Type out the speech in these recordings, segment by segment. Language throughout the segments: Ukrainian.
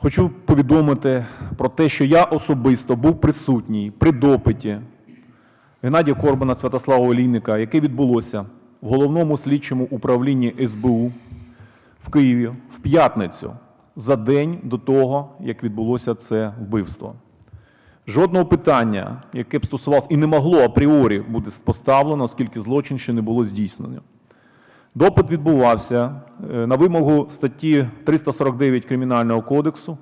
Хочу повідомити про те, що я особисто був присутній при допиті Геннадія Корбана Святослава Олійника, яке відбулося в головному слідчому управлінні СБУ в Києві в п'ятницю за день до того, як відбулося це вбивство. Жодного питання, яке б стосувалося і не могло апріорі бути поставлено, оскільки злочин ще не було здійснено. Допит відбувався е, на вимогу статті 349 Кримінального кодексу, е,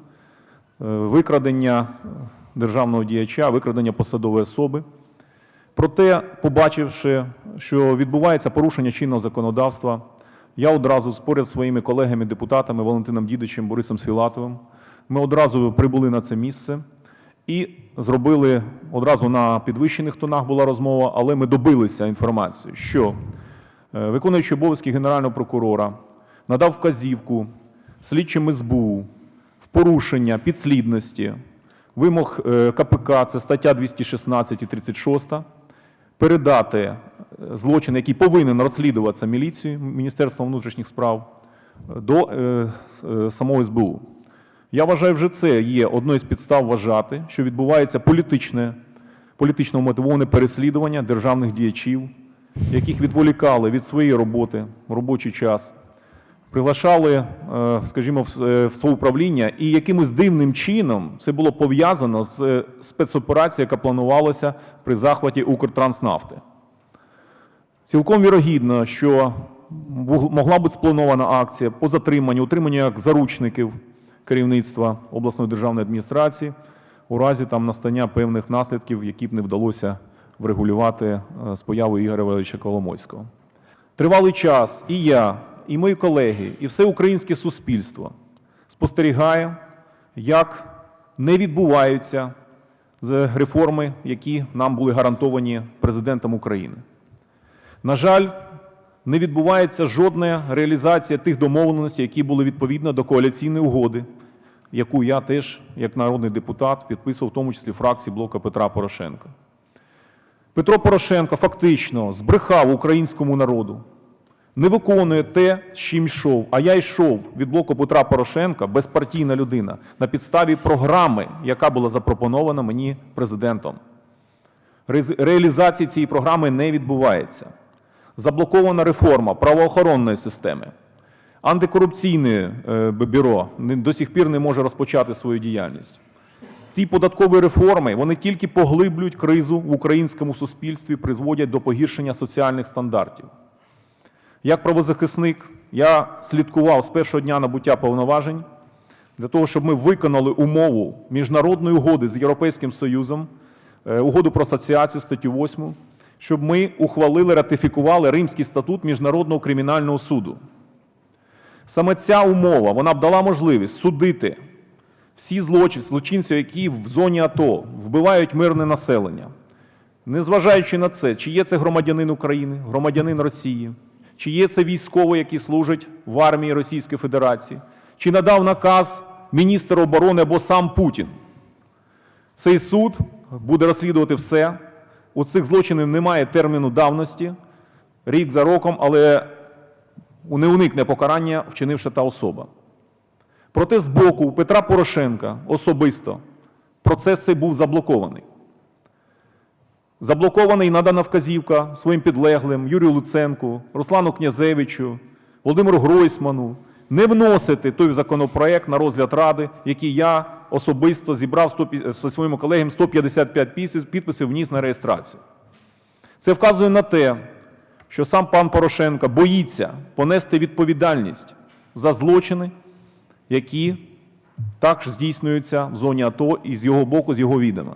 викрадення е, державного діяча, викрадення посадової особи. Проте, побачивши, що відбувається порушення чинного законодавства, я одразу поряд зі своїми колегами-депутатами Валентином Дідичем, Борисом Свілатовим, ми одразу прибули на це місце і зробили одразу на підвищених тонах була розмова, але ми добилися інформації, що виконуючий обов'язки Генерального прокурора надав вказівку слідчим СБУ в порушення підслідності вимог е, КПК, це стаття 216 і 36, передати е, злочин, який повинен розслідуватися міліцією, Міністерством внутрішніх справ, е, до е, е, самого СБУ. Я вважаю, вже це є одною з підстав вважати, що відбувається політичне, політично мотивоване переслідування державних діячів, яких відволікали від своєї роботи в робочий час, приглашали, е, скажімо, в е, управління, і якимось дивним чином це було пов'язано з е, спецоперацією, яка планувалася при захваті Укртранснафти. Цілком вірогідно, що могла бути спланована акція по затриманню, утриманню як заручників керівництва обласної державної адміністрації у разі там настання певних наслідків, які б не вдалося врегулювати е, з появою Ігоря Валерійовича Коломойського. Тривалий час і я, і мої колеги, і все українське суспільство спостерігає, як не відбуваються реформи, які нам були гарантовані президентом України. На жаль, не відбувається жодна реалізація тих домовленостей, які були відповідно до коаліційної угоди, яку я теж, як народний депутат, підписував, в тому числі фракції блока Петра Порошенка. Петро Порошенко фактично збрехав українському народу, не виконує те, з чим йшов. А я йшов від блоку Петра Порошенка, безпартійна людина, на підставі програми, яка була запропонована мені президентом. Рез- Реалізації цієї програми не відбувається. Заблокована реформа правоохоронної системи. Антикорупційне е, бюро до сих пір не може розпочати свою діяльність. Ті податкові реформи вони тільки поглиблюють кризу в українському суспільстві, призводять до погіршення соціальних стандартів. Як правозахисник, я слідкував з першого дня набуття повноважень для того, щоб ми виконали умову міжнародної угоди з Європейським Союзом, е, угоду про асоціацію, статтю 8, щоб ми ухвалили, ратифікували Римський статут Міжнародного кримінального суду. Саме ця умова вона б дала можливість судити всі злочини, злочинців, які в зоні АТО вбивають мирне населення. Незважаючи на це, чи є це громадянин України, громадянин Росії, чи є це військовий, який служить в армії Російської Федерації, чи надав наказ міністр оборони або сам Путін. Цей суд буде розслідувати все. У цих злочинів немає терміну давності, рік за роком, але не уникне покарання, вчинивши та особа. Проте з боку Петра Порошенка особисто процес цей був заблокований. Заблокований надана вказівка своїм підлеглим Юрію Луценку, Руслану Князевичу, Володимиру Гройсману не вносити той законопроект на розгляд Ради, який я особисто зібрав 100 пі- зі своїми колегами 155 підписів вніс на реєстрацію. Це вказує на те, що сам пан Порошенко боїться понести відповідальність за злочини, які також здійснюються в зоні АТО і з його боку, з його відома.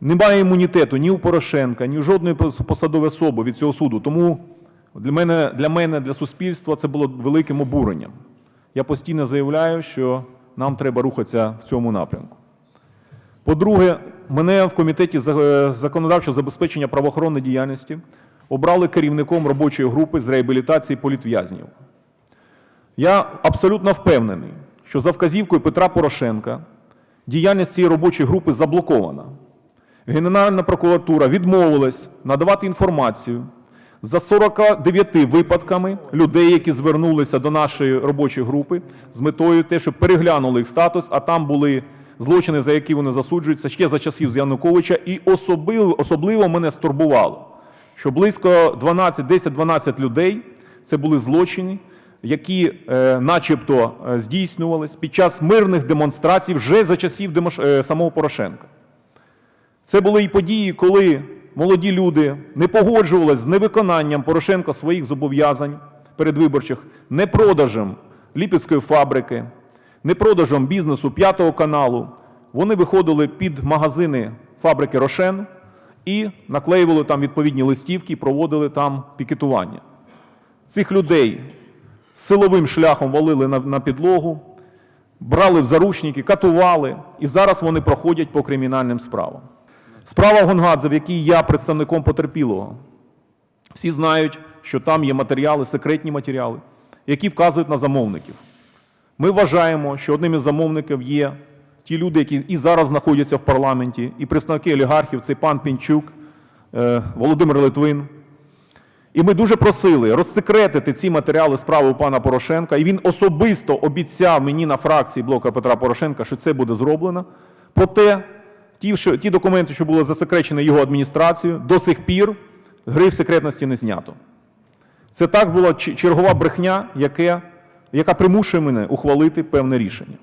Немає імунітету ні у Порошенка, ні у жодної пос- посадової особи від цього суду. Тому для мене, для мене, для суспільства це було великим обуренням. Я постійно заявляю, що нам треба рухатися в цьому напрямку. По-друге, мене в комітеті е, законодавчого забезпечення правоохоронної діяльності обрали керівником робочої групи з реабілітації політв'язнів. Я абсолютно впевнений, що за вказівкою Петра Порошенка діяльність цієї робочої групи заблокована. Генеральна прокуратура відмовилась надавати інформацію За 49 випадками людей, які звернулися до нашої робочої групи з метою те, щоб переглянули їх статус, а там були злочини, за які вони засуджуються ще за часів з Януковича, і особливо, особливо мене стурбувало, що близько 12, 10-12 людей це були злочини, які е, начебто е, здійснювались під час мирних демонстрацій вже за часів е, самого Порошенка. Це були і події, коли молоді люди не погоджувалися з невиконанням Порошенка своїх зобов'язань передвиборчих, не продажем Ліпецької фабрики, не продажем бізнесу П'ятого каналу. Вони виходили під магазини фабрики Рошен і наклеювали там відповідні листівки, проводили там пікетування. Цих людей силовим шляхом валили на, на підлогу, брали в заручники, катували, і зараз вони проходять по кримінальним справам. Справа Гонгадзе, в якій я представником потерпілого. Всі знають, що там є матеріали, секретні матеріали, які вказують на замовників. Ми вважаємо, що одним із замовників є ті люди, які і зараз знаходяться в парламенті, і представники олігархів, це пан Пінчук, е, Володимир Литвин. І ми дуже просили розсекретити ці матеріали справи у пана Порошенка. І він особисто обіцяв мені на фракції блока Петра Порошенка, що це буде зроблено. Проте ті, що, ті документи, що були засекречені його адміністрацією, до сих пір гриф секретності не знято. Це так була чергова брехня, яке, яка примушує мене ухвалити певне рішення.